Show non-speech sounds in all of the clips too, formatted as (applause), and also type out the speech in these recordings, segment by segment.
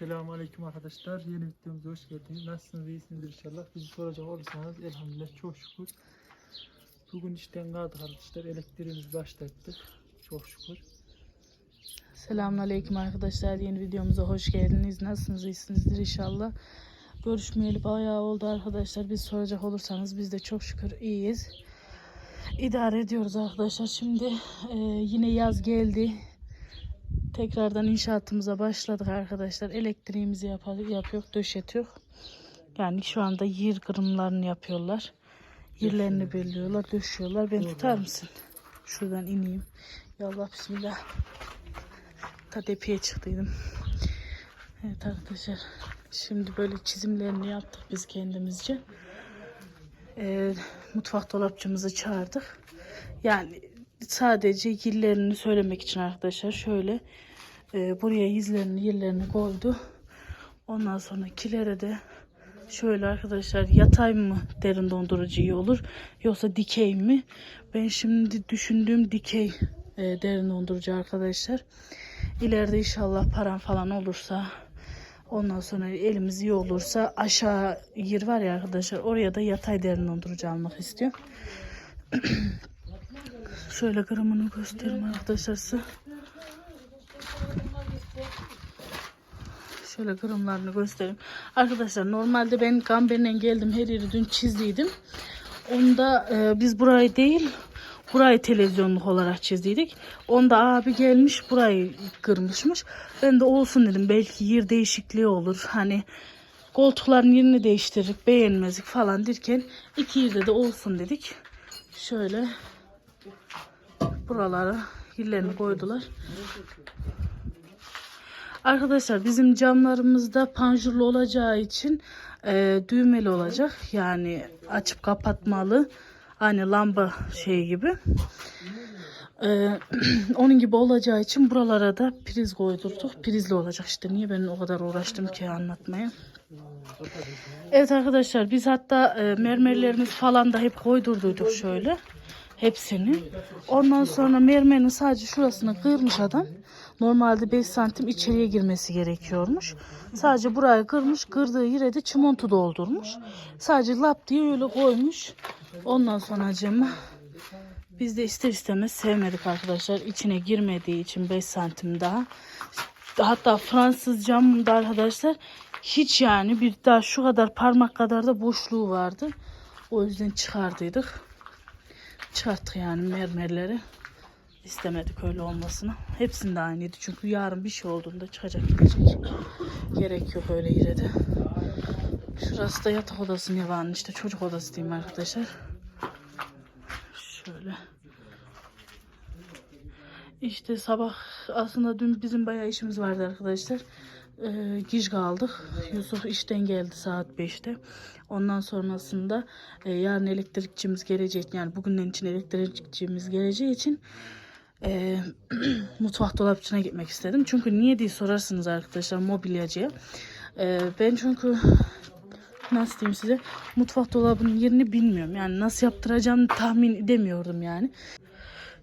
Selamun Aleyküm arkadaşlar. Yeni videomuza hoş geldiniz. Nasılsınız? İyisinizdir inşallah. Bizi soracak olursanız elhamdülillah çok şükür. Bugün işten kaldık arkadaşlar. Elektriğimizi başlattık. Çok şükür. Selamünaleyküm arkadaşlar. Yeni videomuza hoş geldiniz. Nasılsınız? İyisinizdir inşallah. Görüşmeyeli bayağı oldu arkadaşlar. Biz soracak olursanız biz de çok şükür iyiyiz. İdare ediyoruz arkadaşlar. Şimdi e, yine yaz geldi. Tekrardan inşaatımıza başladık arkadaşlar. Elektriğimizi yapar, yapıyor, döşetiyor. Yani şu anda yer kırımlarını yapıyorlar. Yerlerini belliyorlar, döşüyorlar. Ben tutar mısın? Şuradan ineyim. Ya Allah bismillah. Ta tepeye çıktıydım. Evet arkadaşlar. Şimdi böyle çizimlerini yaptık biz kendimizce. Ee, mutfak dolapçımızı çağırdık. Yani sadece yerlerini söylemek için arkadaşlar şöyle e, buraya izlerini yerlerini koydu. Ondan sonra kilere de şöyle arkadaşlar yatay mı derin dondurucu iyi olur yoksa dikey mi? Ben şimdi düşündüğüm dikey e, derin dondurucu arkadaşlar. İleride inşallah param falan olursa ondan sonra elimiz iyi olursa aşağı yer var ya arkadaşlar oraya da yatay derin dondurucu almak istiyorum. (clears throat) Şöyle gramını göstereyim arkadaşlar size. Şöyle gramlarını göstereyim. Arkadaşlar normalde ben Gamber'den geldim her yeri dün çizdiydim. Onda e, biz burayı değil burayı televizyonluk olarak çizdiydik. Onda abi gelmiş burayı kırmışmış. Ben de olsun dedim belki yer değişikliği olur. Hani koltukların yerini değiştirip beğenmezdik falan derken iki yerde de olsun dedik. Şöyle buralara yerlerini koydular. Arkadaşlar bizim camlarımızda panjurlu olacağı için e, düğmeli olacak. Yani açıp kapatmalı. Aynı lamba şey gibi. E, (clears throat) onun gibi olacağı için buralara da priz koydurduk. Prizli olacak işte. Niye ben o kadar uğraştım ki anlatmaya. Evet arkadaşlar biz hatta e, mermerlerimiz falan da hep koydurduyduk şöyle. Hepsini. Ondan sonra mermerin sadece şurasını kırmış adam. Normalde 5 santim içeriye girmesi gerekiyormuş. Sadece burayı kırmış. Kırdığı yere de çimontu doldurmuş. Sadece lap diye öyle koymuş. Ondan sonra acaba biz de ister istemez sevmedik arkadaşlar. İçine girmediği için 5 santim daha. Hatta Fransız camında arkadaşlar hiç yani bir daha şu kadar parmak kadar da boşluğu vardı. O yüzden çıkardıydık. Çıkarttık yani mermerleri. İstemedik öyle olmasını. Hepsinde aynıydı. Çünkü yarın bir şey olduğunda çıkacak gidecek. Gerek yok öyle yere de. Şurası da yatak odası Neva'nın işte çocuk odası diyeyim arkadaşlar. Şöyle. İşte sabah aslında dün bizim bayağı işimiz vardı arkadaşlar. Ee, giş kaldık. Yusuf işten geldi saat 5'te. Ondan sonrasında e, yarın elektrikçimiz gelecek. Yani bugünden için elektrikçimiz geleceği için e, (clears throat) mutfak dolapçına gitmek istedim. Çünkü niye diye sorarsınız arkadaşlar mobilyacıya. E, ben çünkü nasıl diyeyim size mutfak dolabının yerini bilmiyorum. Yani nasıl yaptıracağımı tahmin edemiyordum yani.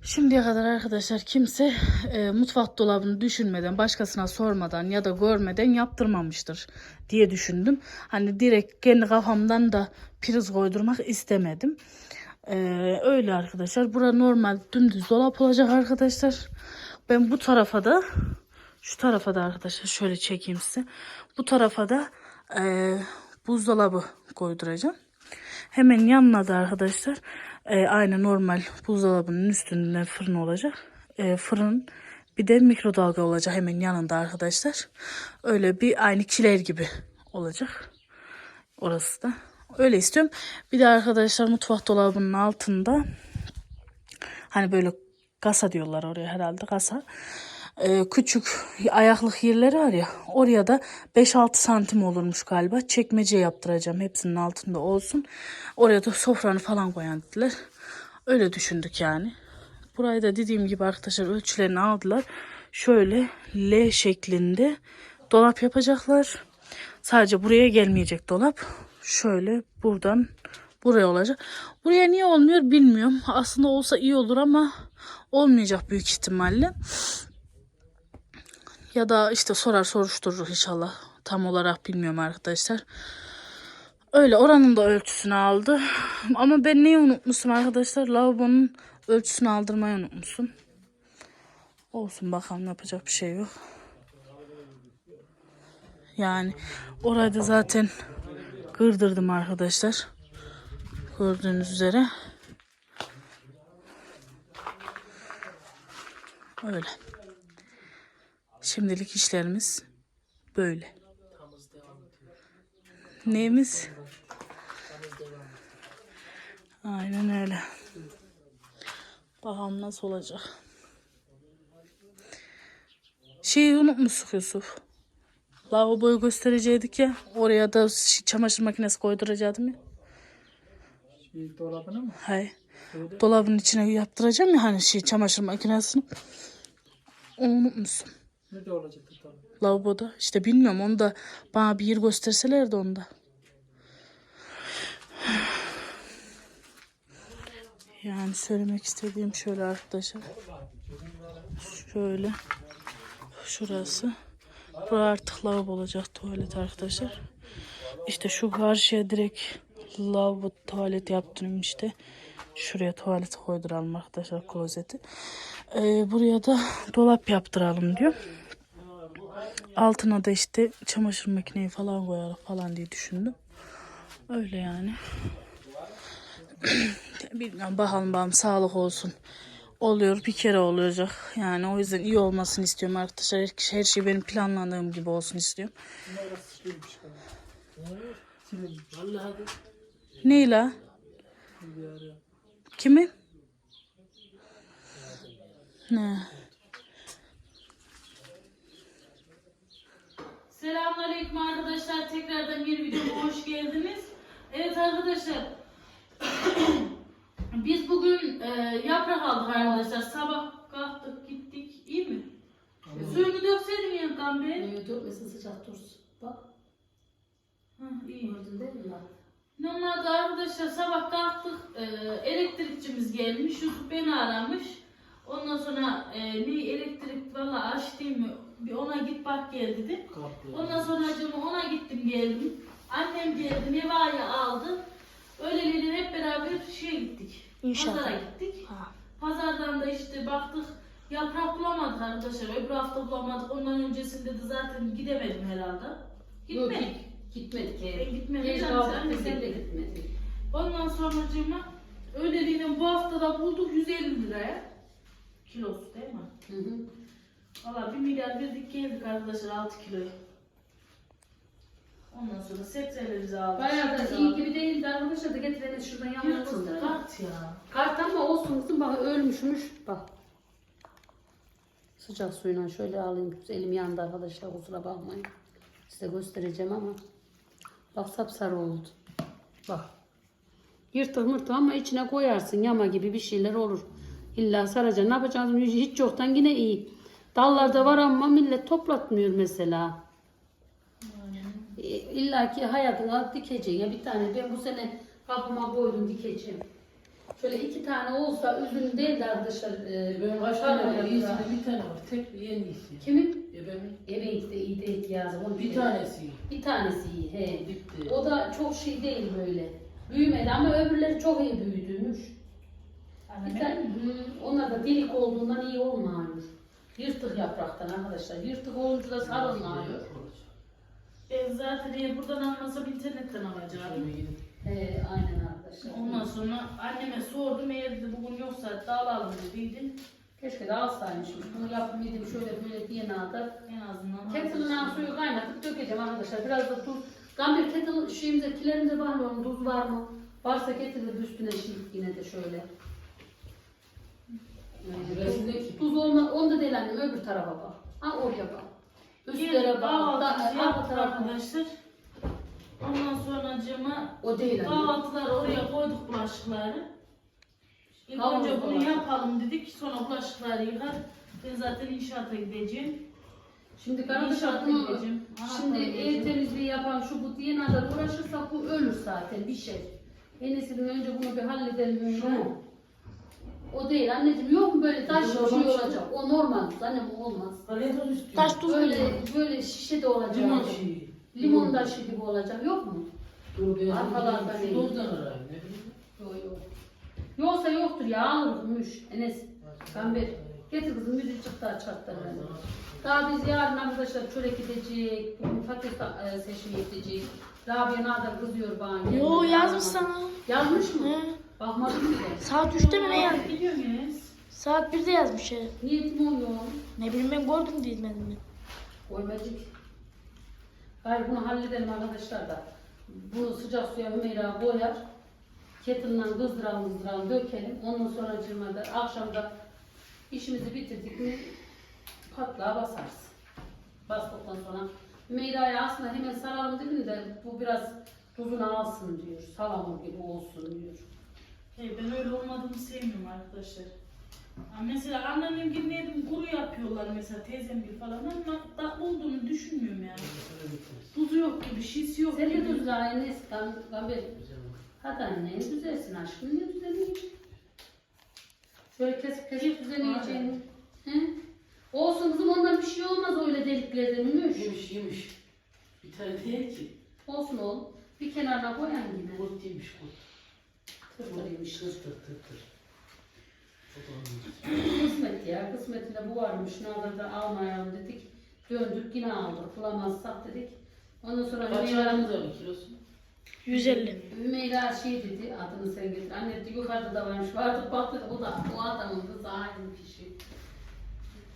Şimdiye kadar arkadaşlar kimse e, mutfak dolabını düşünmeden, başkasına sormadan ya da görmeden yaptırmamıştır diye düşündüm. Hani direkt kendi kafamdan da priz koydurmak istemedim. E, öyle arkadaşlar. Bura normal dümdüz dolap olacak arkadaşlar. Ben bu tarafa da şu tarafa da arkadaşlar şöyle çekeyim size. Bu tarafa da e, buzdolabı koyduracağım. Hemen yanına da arkadaşlar e, aynı normal buzdolabının üstünde fırın olacak. E, fırın bir de mikrodalga olacak hemen yanında arkadaşlar. Öyle bir aynı kiler gibi olacak. Orası da. Öyle istiyorum. Bir de arkadaşlar mutfak dolabının altında hani böyle kasa diyorlar oraya herhalde kasa. Ee, küçük ayaklık yerleri var ya oraya da 5-6 santim olurmuş galiba. Çekmece yaptıracağım hepsinin altında olsun. Oraya da sofranı falan koyan dediler. Öyle düşündük yani. Burayı da dediğim gibi arkadaşlar ölçülerini aldılar. Şöyle L şeklinde dolap yapacaklar. Sadece buraya gelmeyecek dolap. Şöyle buradan buraya olacak. Buraya niye olmuyor bilmiyorum. Aslında olsa iyi olur ama olmayacak büyük ihtimalle. Ya da işte sorar soruşturur inşallah. Tam olarak bilmiyorum arkadaşlar. Öyle oranın da ölçüsünü aldı. Ama ben neyi unutmuşum arkadaşlar? Lavabonun ölçüsünü aldırmayı unutmuşum. Olsun bakalım yapacak bir şey yok. Yani orayı da zaten kırdırdım arkadaşlar. Gördüğünüz üzere. Öyle. Şimdilik işlerimiz böyle. Neyimiz? Aynen öyle. Bakalım nasıl olacak. Şeyi unutmuştuk Yusuf. Lavaboyu gösterecektik ya. Oraya da çamaşır makinesi koyduracaktım ya. Şey, dolabına mı? Hay. Öyle. Dolabın içine yaptıracağım ya hani şey çamaşır makinesini. Onu unutmuşsun. Nerede olacaktı tabii. Lavaboda. İşte bilmiyorum onu da bana bir yer gösterselerdi onu da. Yani söylemek istediğim şöyle arkadaşlar. Şöyle. Şurası. Burası artık lavabo olacak tuvalet arkadaşlar. İşte şu karşıya direkt lavabo tuvalet yaptım işte. Şuraya tuvalet koyduralım arkadaşlar klozeti. Ee, buraya da dolap yaptıralım diyor. Altına da işte çamaşır makineyi falan koyalım falan diye düşündüm. Öyle yani. (clears throat) Bilmiyorum bakalım bakalım sağlık olsun. Oluyor bir kere olacak. Yani o yüzden iyi olmasını istiyorum arkadaşlar. Her, her şey benim planladığım gibi olsun istiyorum. Neyla? Kimin? Ne? Selamünaleyküm arkadaşlar. Tekrardan bir videoma hoş geldiniz. Evet arkadaşlar. (clears throat) Biz bugün e, yaprak aldık arkadaşlar. Sabah kalktık gittik. İyi mi? Suyunu dökseydin ya Gambe. Evet, dökmesin sıcak dursun. Bak, Hı, iyi. gördün değil mi? Bak. Normalde arkadaşlar sabah kalktık e, elektrikçimiz gelmiş Yusuf beni aramış. Ondan sonra e, bir elektrik valla açtım mı bir ona git bak gel dedi. Kaplı. Ondan sonra acaba ona gittim geldim. Annem geldi Neva'yı aldı. Öyleliğine hep beraber şeye gittik. İnşallah. Pazara gittik. Ha. Pazardan da işte baktık yaprak bulamadık arkadaşlar. Öbür hafta bulamadık. Ondan öncesinde de zaten gidemedim herhalde. Yok, Gitmedik. git- Gitmedik. Ben evet. sen de de gitmedin. gitmedin. Ondan sonracığıma öyleliğine bu hafta da bulduk 150 liraya. Kilosu değil mi? Hı hı. Valla 1 milyar verdik geldik arkadaşlar 6 kiloyu. Ondan sonra sebzelerimizi aldık. Bayağı da iyi gibi değildi arkadaşlar da getirelim şuradan gösterelim. kart ya. Kart ama olsun kızım bak ölmüşmüş. Bak. Sıcak suyla şöyle alayım. Elim yandı arkadaşlar kusura bakmayın. Size göstereceğim ama. Bak sapsarı oldu. Bak. Yırtık mırtık ama içine koyarsın yama gibi bir şeyler olur. İlla saracaksın. Ne yapacaksın? Hiç yoktan yine iyi. Dallarda var ama millet toplatmıyor mesela. E, İlla ki hayatına dikeceksin. Ya bir tane ben bu sene kapıma koydum dikeceğim. Şöyle iki tane olsa üzüm değil de arkadaşlar. E, Ben tane var? İyisini bir tane var. Tek en iyisi. Kimin? Ebemin Evet de iyi değil yazım. Onu bir tanesi Bir tanesi iyi. He. bitti. O da çok şey değil böyle. Büyümedi ama öbürleri çok iyi büyüdüymüş. Bir tane, hı, onlar da delik olduğundan iyi olmuyor. Yırtık yapraktan arkadaşlar. Yırtık olunca da sarılmıyor. Ben zaten eğer buradan almasam internetten alacağım. He, aynen arkadaşlar. Ondan sonra anneme sordum eğer dedi bugün yoksa da alalım dediydi. Keşke de alsaymışım. Bunu yapmayaydım şöyle böyle diye nadir. En azından Kettle'dan suyu kaynatıp dökeceğim arkadaşlar. Biraz da tuz. Gambir kettle şeyimize, kilerimize var mı? Tuz var mı? Varsa getirir üstüne şey yine de şöyle. Tuz olma, onda değil annem öbür tarafa bak. Ha oraya bak. Üstlere bak. Da, arka tarafa. arkadaşlar. Ondan sonra cama O değil anne. kahvaltıları oraya koyduk bulaşıkları. İlk Kavurma önce bunu yapalım dedik. Sonra bulaşıkları yıkar. Ben zaten inşaata gideceğim. Şimdi İnşaata arkadaşlar bunu gideceğim. şimdi Anahtarı ev gideceğim. temizliği yapan şu bu diye kadar uğraşırsak bu ölür zaten bir şey. En iyisi önce bunu bir halledelim. Şu mu? O değil anneciğim yok mu böyle taş da şey olacak. O normal annem o olmaz. Taş tuz Böyle böyle şişe de olacak. Limon şeyi. Limon taşı gibi olacak yok mu? Dur ben Arkalardan şu değil. Dozdan arayayım ne bileyim. Yok yok. Yoksa yoktur ya alırmış Enes. Gamber. Getir kızım müzik çıktı açartlar beni. Daha biz yarın arkadaşlar çörek gidecek, bugün patates e, seçimi gidecek. Rabia Nadar kızıyor bana. Yo yazmış sana. Yazmış mı? He. Bakmadım bile. Saat 3'te mi ne yazmış? Gidiyor muyuz? Saat 1'de yazmış ya. Niyetim o yok. Ne bileyim ben gördüm değilmedim mi? Koymacık. Hayır bunu halledelim arkadaşlar da. Bu sıcak suya Hümeyra koyar. Kettle'dan kızdıralım kızdıralım dökelim. Ondan sonra cırmada akşamda işimizi bitirdik mi patlağa basarız. Bastıktan sonra Hümeyra'ya aslında hemen saralım dedim de bu biraz tuzunu alsın diyor. Salamur gibi olsun diyor. Hey, ben öyle olmadığımı sevmiyorum arkadaşlar. Ha, Mesela anneannem gibi ne yedim kuru yapıyorlar mesela teyzem gibi falan ama tatlı olduğunu düşünmüyorum yani. Tuzu yok gibi, şişi yok Sen de gibi. Gam- Gamber. Hadi anne düzelsin aşkım ne düzeleyecek? Şöyle kesip kesip düzenleyeceğini. He? Olsun kızım ondan bir şey olmaz öyle deliklerden Ümüş. Yemiş yemiş. Bir tane değil ki. Olsun oğlum. Bir kenarına koyan yine. Kurt yemiş kurt. Tır tır tır tır. Anladım. Kısmet ya. Kısmetine bu varmış. Nazarda almayalım dedik. Döndük yine aldık. Bulamazsak dedik. Ondan sonra Kaç var bir kilosu? 150. Hümeyra şey dedi adını sen getir. Anne dedi yukarıda da varmış. Vardı baktı o da o adamın kızı aynı kişi.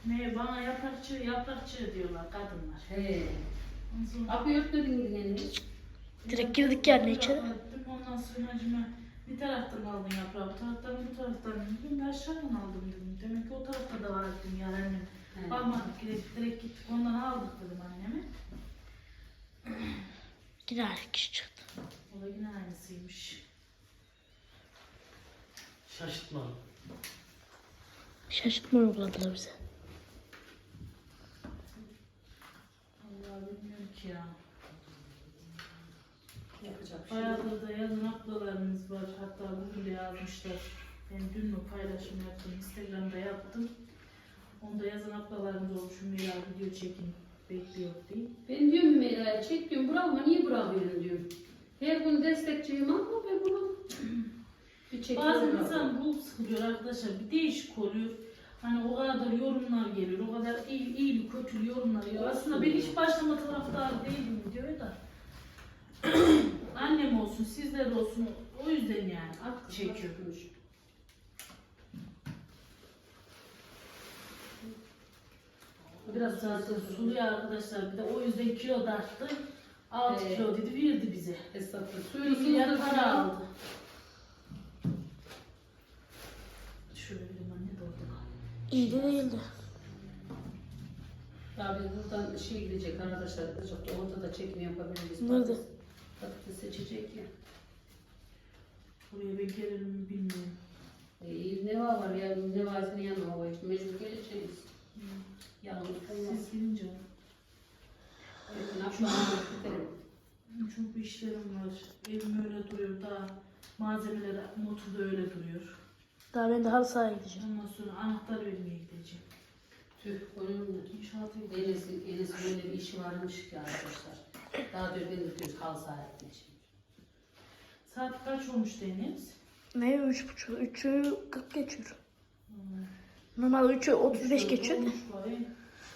Ne bana yaprakçı, yaprakçı diyorlar kadınlar. He. Kapıyı örtmedin mi yine? direkt girdik yani içeri. Ondan sonra acıma bir taraftan aldın yaprağı, bu taraftan bu taraftan dedim. Ben aşağıdan aldım dedim. Demek ki o tarafta da var dedim yani annem. He. Bakmadık direkt, direkt gittik ondan aldık dedim anneme. (clears throat) Yine aynı çıktı. O da yine aynısıymış. Şaşırtma. Şaşırtma uyguladılar bize. Allah bilmiyorum ki ya. Yapacak bir şey yok. Bayağıdır da yazın ablalarımız var. Hatta bugün de yazmışlar. Ben dün mü paylaşım yaptım. Instagram'da yaptım. Onda yazan ablalarımız olmuş. Hümeyra video çekin bekliyor diye. Ben diyorum Meyra'ya çek diyorum bırakma niye bırakmıyorsun diyorum. Her gün destekçiyim ama ben bunu (clears throat) bir çekiyorum. Bazen insan bu sıkılıyor arkadaşlar. Bir değişik oluyor. Hani o kadar yorumlar geliyor. O kadar iyi, iyi kötü yorumlar geliyor. Aslında ben hiç başlama taraftarı değilim diyor da. Annem olsun, sizler olsun. O yüzden yani at çekiyor. Biraz Zaten zaten sulu ya arkadaşlar bir de o yüzden kilo da arttı. 6 Evet. kilo dedi verdi bize. Estağfurullah. Bir Suyunu milyar suyunu para aldı. Şöyle anne de orada. İyi de değildi. Biz buradan şey gidecek arkadaşlar. Çok da orada da çekim yapabiliriz. Nerede? Patates seçecek ya. Buraya ben gelirim mi bilmiyorum. E, ne var var ya ne var senin yanına hava için mecbur geleceğiz. Yalnız olmaz. Siz gelince Evet, akşam gidelim. çok bir işlerim var. Evim öyle duruyor daha malzemeler motorda öyle duruyor. Daha ben de halı sahaya gideceğim. Ondan sonra anahtar vermeye gideceğim. Tüh, onun gideceğim. Enes'in Enes'in böyle bir işi varmış ki arkadaşlar. Daha diyor ben de diyor kal saat için. Saat kaç olmuş Deniz? Ne? Üç buçuk. Üçü kırk geçiyor. Normal üçü otuz beş geçiyor. da.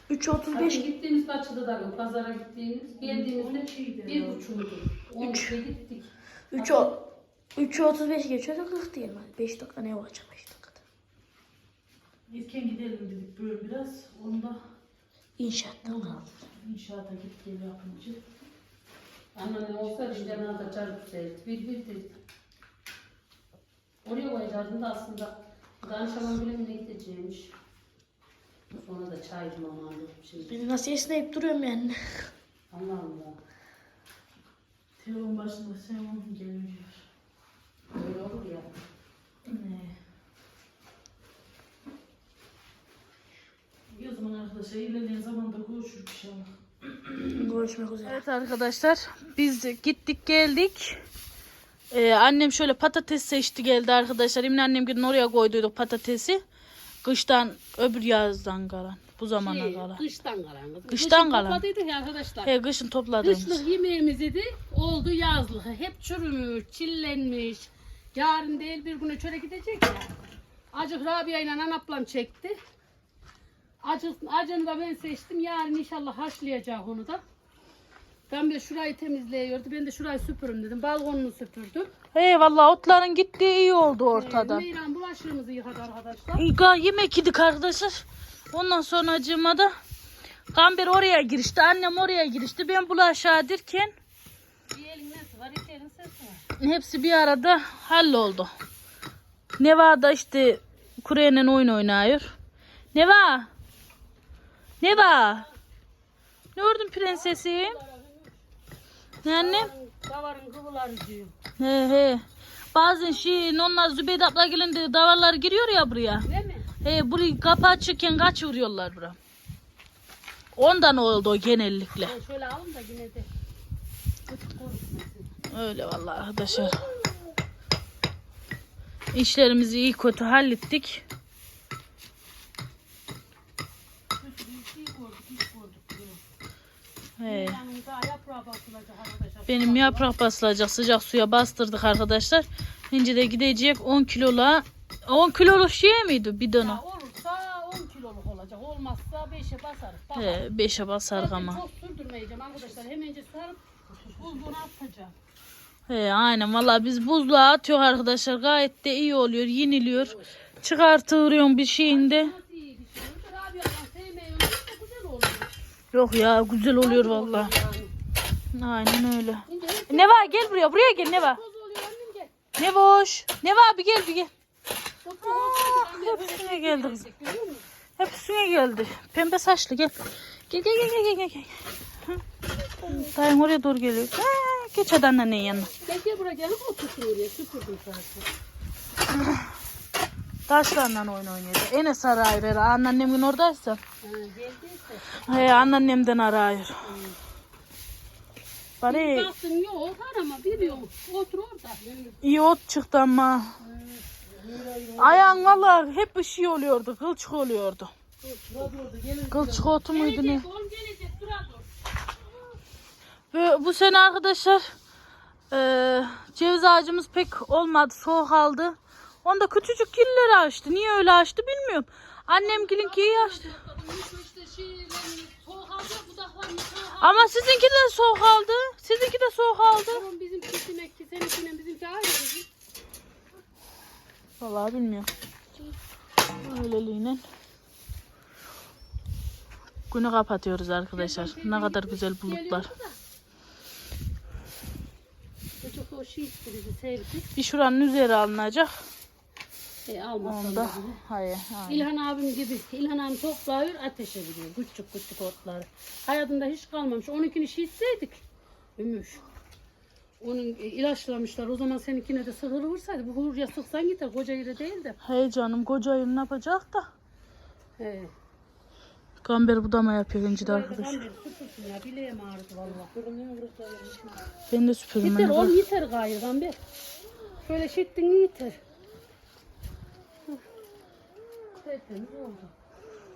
Üçü otuz Hadi beş. gittiğimiz kaçta da pazara gittiğimiz geldiğimizde 12'ydi bir herhalde. buçuğdu. 12'de gittik. Üçü, o- üçü otuz beş geçiyor da kırk diyelim. hadi. Beş dakika ne olacak beş dakikada. Erken gidelim dedik böyle biraz. Onda İnşaatta kaldı. inşaata git gel yapınca. Anneanne olsa işte bana da çarpı seyret. Bir bir dedi. Oraya koyacaktım da aslında danışanın bölümüne gideceğimiş. Sonra da çay dumanlandı. Şimdi Ben nasıl esneyip duruyorum yani. Allah Allah. Telefon başında sen onun geliyor. Öyle olur ya. Ne? Zaman arkadaşlar ilerleyen zamanda görüşürüz inşallah. Görüşmek üzere. Evet arkadaşlar biz gittik geldik. Ee, annem şöyle patates seçti geldi arkadaşlar. Emin annem gidin oraya koyduyduk patatesi. Kıştan öbür yazdan kalan. Bu zamana Şey, kalan. Kıştan kalan. Kıştan Kışın kalan. topladıydık ya arkadaşlar. He kışın topladığımız. Kışlık yemeğimiz idi. Oldu yazlık. Hep çürümüş, çillenmiş. Yarın değil bir güne çöre gidecek ya. Acık Rabia ile anaplam çekti. Acık, acını da ben seçtim. Yarın inşallah haşlayacak onu da. Ben bir şurayı temizleyiyordu. Ben de şurayı süpürüm dedim. Balkonunu süpürdüm. He vallahi otların gittiği iyi oldu ortadan. Ee, Meyran bulaşığımızı yıkadı arkadaşlar. Yemek yedik arkadaşlar. Ondan sonra acıma da Gamber oraya girişti. Annem oraya girişti. Ben bulaşığa dirken Bir elin nesi var, iki elin sesi var. hepsi bir arada halloldu. Neva da işte kureyle oyun oynuyor. Neva. Neva. Ne gördün prensesim? Ne annem? Davarın kıvıları diyor. He he. Bazen şey onlar Zübeyde abla gelinde davarlar giriyor ya buraya. Değil mi? He burayı kapı açırken kaç vuruyorlar bura. Ondan oldu o genellikle. Ben şöyle alın da yine de. Öyle vallahi arkadaşlar. İşlerimizi iyi kötü hallettik. He. Benim yaprak basılacak sıcak suya bastırdık arkadaşlar. Şimdi de gidecek 10 kilola 10 kiloluk şey miydi bidonu? Ya olursa 10 kiloluk olacak. Olmazsa 5'e basarız. Bak. He 5'e basarık Zaten ama. Çok sürdürmeyeceğim arkadaşlar. Hemence sarıp buzluğuna atacağım. He aynen vallahi biz buzluğa atıyor arkadaşlar gayet de iyi oluyor yeniliyor. Çıkartıyorum bir şeyinde. Şey? Abi adam sevmeyi öğrenirse güzel olur. Yok ya güzel oluyor vallahi. Aynen öyle. Hep Neva gel buraya buraya gel annem gel. Ne boş. Neva bir gel bir gel. De Hepsine geldi? Hepsine geldi. Pembe saçlı gel. Gel gel gel gel gel. gel. Dayım oraya doğru geliyor. Ha, geç hadi annenin yanına. Gel gel buraya gelip otursun oraya. Süpürdüm zaten. Taşlarla oyun oynuyor. Enes arayır her. Anneannemin oradaysa. Ha, geldiyse. He anneannemden arayır. Bari Baktın yok arama biliyorum. Otur orada. iyi ot çıktı ama. Ayağın valla hep bir şey oluyordu. Kılçık oluyordu. Kılçık otu muydu ne? Ve bu sene arkadaşlar eee, ceviz ağacımız pek olmadı. Soğuk aldı. Onda küçücük gilleri açtı. Niye öyle açtı bilmiyorum. Annem gilinki iyi açtı. Ama sizinki de soğuk aldı. Sizinki de soğuk aldı. Oğlum bizim ki seninkiyle bizimki aynı bizim. Vallahi bilmiyorum. Öyleliğine. Günü kapatıyoruz arkadaşlar. Ne kadar güzel bulutlar. İstedi sevdi. Bir şuranın üzeri alınacak. E almasam da. Hayır. hayır. İlhan abim gibi. İlhan abim topluyor ateşe veriyor. Küçük küçük otları. Hayatında hiç kalmamış. Onunkini şişseydik. Ümüş. Onun e, ilaçlamışlar. O zaman seninkine de sıhır vursaydı. Bu hurya sıksan gider. Koca yere değil de. Hey canım kocayım ne yapacak da. He. Gamber budama yapıyor önce de Burayı da arkadaşlar. ben bir süpürsün ya. Bileğim ağrıdı valla. Ben de süpürüm. Yeter oğlum yeter gayrı Gamber. Şöyle şittin yeter. Tertemiz oldu.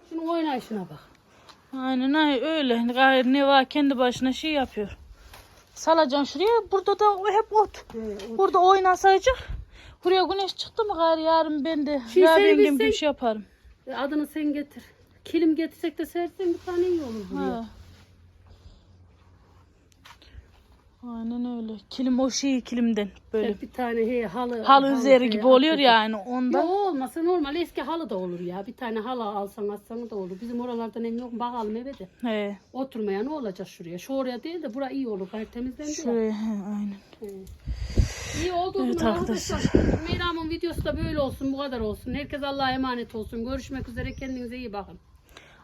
Şunun oynayışına bak. Aynen ay öyle. Gayr ne var kendi başına şey yapıyor. Salacaksın şuraya. Burada da hep ot. He, Burada oynasayacak. Buraya güneş çıktı mı gayrı yarın ben de Şey sevmişsen- gibi şey yaparım. E, Adını sen getir. Kilim getirsek de sersen bir tane iyi olur buraya. Ha. Aynen öyle. Kilim o şey kilimden böyle. Hep bir tane he, halı. Halı üzeri he, gibi oluyor atacak. yani Yok ondan. olmasa normal eski halı da olur ya. Bir tane halı alsan atsan da olur. Bizim oralardan emin yok bakalım eve de. He. Oturmaya ne olacak şuraya? Şu oraya değil de bura iyi olur. Gayet temizlendi ya. Şuraya he, aynen. İyi oldu Evet arkadaşlar. Meyra'mın videosu da böyle olsun. Bu kadar olsun. Herkes Allah'a emanet olsun. Görüşmek üzere. Kendinize iyi bakın.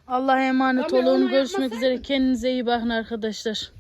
Allah'a emanet Ama olun. Görüşmek üzere. Kendinize iyi bakın arkadaşlar.